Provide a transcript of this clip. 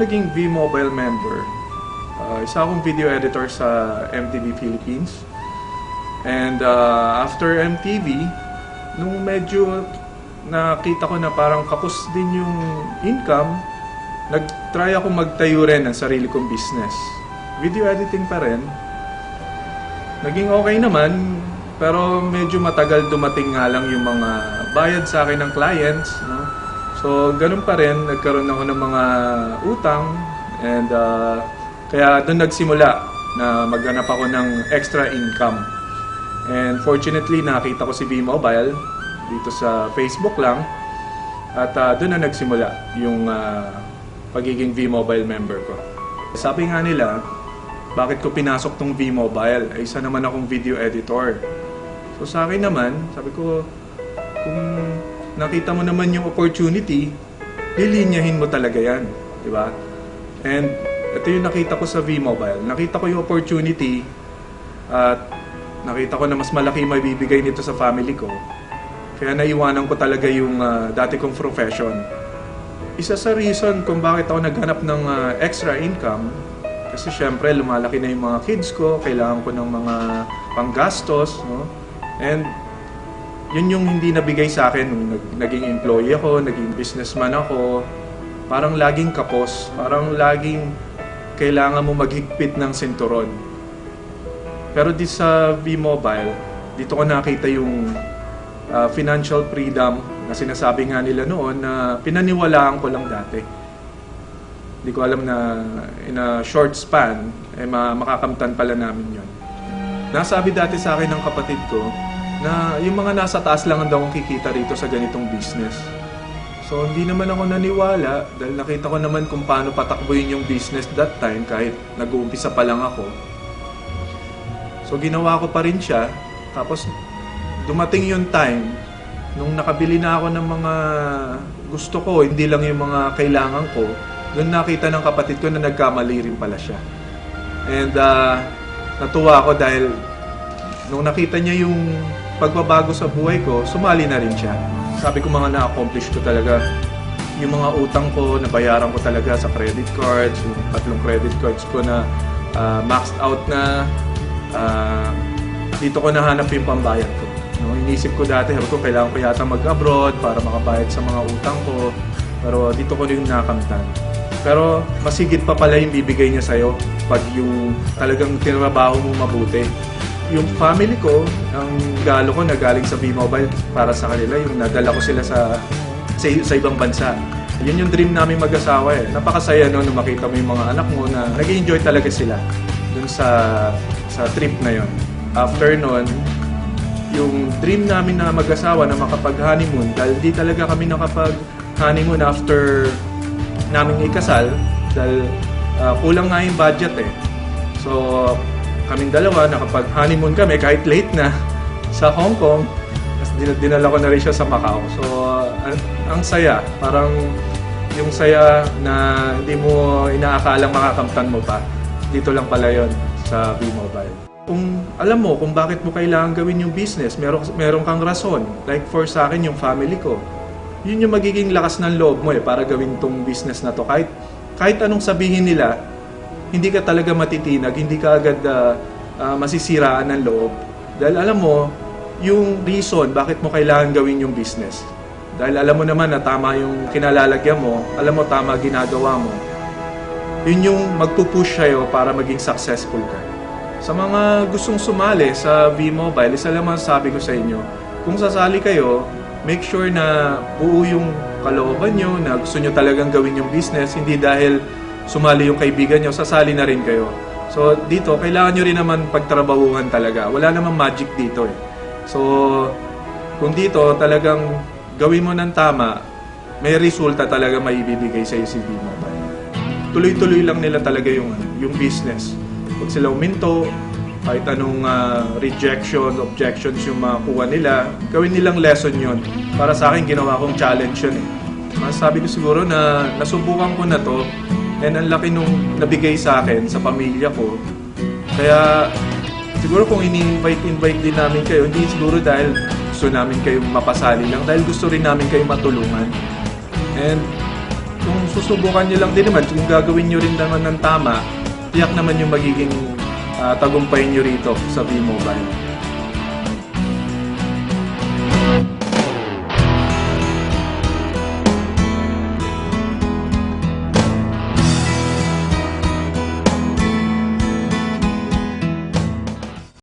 Naging V-Mobile member, ah, isa akong video editor sa MTV Philippines. And ah, after MTV, nung medyo nakita ko na parang kapos din yung income, nag-try ako magtayo rin ng sarili kong business. Video editing pa rin. Naging okay naman, pero medyo matagal dumating nga lang yung mga bayad sa akin ng clients. No? So, ganun pa rin, nagkaroon ako ng mga utang and ah, kaya doon nagsimula na maghanap ako ng extra income. And fortunately, nakita ko si V-Mobile dito sa Facebook lang at ah, doon na nagsimula yung ah, pagiging V-Mobile member ko. Sabi nga nila, bakit ko pinasok tong V-Mobile? Ay, isa naman akong video editor. So sa akin naman, sabi ko, kung nakita mo naman yung opportunity, lilinyahin mo talaga yan. Di ba? And ito yung nakita ko sa V-Mobile. Nakita ko yung opportunity at nakita ko na mas malaki may bibigay nito sa family ko. Kaya naiwanan ko talaga yung ah, dati kong profession. Isa sa reason kung bakit ako naghanap ng ah, extra income, kasi syempre lumalaki na yung mga kids ko, kailangan ko ng mga panggastos, no? And yun yung hindi nabigay sa akin nung nag- naging employee ako, naging businessman ako. Parang laging kapos, parang laging kailangan mo maghigpit ng sinturon. Pero di sa V-Mobile, dito ko nakita yung uh, financial freedom na sinasabi nga nila noon na pinaniwalaan ko lang dati. Hindi ko alam na in a short span, eh, ma- makakamtan pala namin yon. Nasabi dati sa akin ng kapatid ko na yung mga nasa taas lang ang daw ang kikita rito sa ganitong business. So hindi naman ako naniwala dahil nakita ko naman kung paano patakbuhin yung business that time kahit nag-uumpisa pa lang ako. So ginawa ko pa rin siya. Tapos dumating yung time nung nakabili na ako ng mga gusto ko, hindi lang yung mga kailangan ko, doon nakita ng kapatid ko na nagkamali rin pala siya. And ah, natuwa ako dahil nung nakita niya yung pagbabago sa buhay ko, sumali na rin siya. Sabi ko mga na-accomplish ko talaga. Yung mga utang ko, nabayaran ko talaga sa credit cards, yung tatlong credit cards ko na ah, maxed out na. Ah, dito ko nahanap yung pambayad ko. No, inisip ko dati, sabi ko, kailangan ko yata mag-abroad para makabayad sa mga utang ko. Pero dito ko yung nakamtan. Pero masigit pa pala yung bibigay niya sa'yo pag yung talagang tinrabaho mo mabuti. Yung family ko, ang galo ko na galing sa B-Mobile para sa kanila, yung nadala ko sila sa sa, sa ibang bansa. Yun yung dream namin mag-asawa eh. Napakasaya no, nung makita mo yung mga anak mo na nag enjoy talaga sila dun sa sa trip na yon. After nun, yung dream namin na mag-asawa na makapag-honeymoon dahil di talaga kami nakapag-honeymoon after namin ikasal dahil ah, kulang nga yung budget eh. So, kaming dalawa nakapag-honeymoon kami kahit late na sa Hong Kong. Tapos din- dinala ko na rin siya sa Macau. So, ang, ang saya. Parang yung saya na hindi mo inaakalang makakamtan mo pa. Dito lang pala yon sa V-Mobile. Kung alam mo kung bakit mo kailangan gawin yung business, meron, meron kang rason. Like for sa akin, yung family ko. Yun yung magiging lakas ng loob mo eh para gawin tong business na to. Kahit, kahit anong sabihin nila, hindi ka talaga matitinag, hindi ka agad ah, ah, masisiraan ng loob. Dahil alam mo, yung reason bakit mo kailangan gawin yung business. Dahil alam mo naman na tama yung kinalalagyan mo, alam mo tama ginagawa mo. Yun yung magpupush sa'yo para maging successful ka. Sa mga gustong sumali sa V-Mobile, isa lang sabi ko sa inyo, kung sasali kayo, make sure na buo yung kalooban nyo, na gusto nyo talagang gawin yung business, hindi dahil sumali yung kaibigan nyo, sasali na rin kayo. So dito, kailangan nyo rin naman pagtrabahuhan talaga. Wala namang magic dito eh. So, kung dito talagang gawin mo ng tama, may resulta talaga maibibigay sa si V-Mobile. Tuloy-tuloy lang nila talaga yung, yung business. Huwag sila uminto, kahit anong ah, rejection, objections yung makuha nila, gawin nilang lesson yon Para sa akin, ginawa kong challenge yun eh. Masasabi ko siguro na nasubukan ko na to and ang laki nung nabigay sa akin, sa pamilya ko. Kaya siguro kung ini-invite-invite din namin kayo, hindi siguro dahil gusto namin kayong mapasali lang, dahil gusto rin namin kayong matulungan. And kung susubukan nyo lang din naman, kung gagawin nyo rin naman ng tama, tiyak naman yung magiging ah, tagumpay nyo rito sa V-Mobile.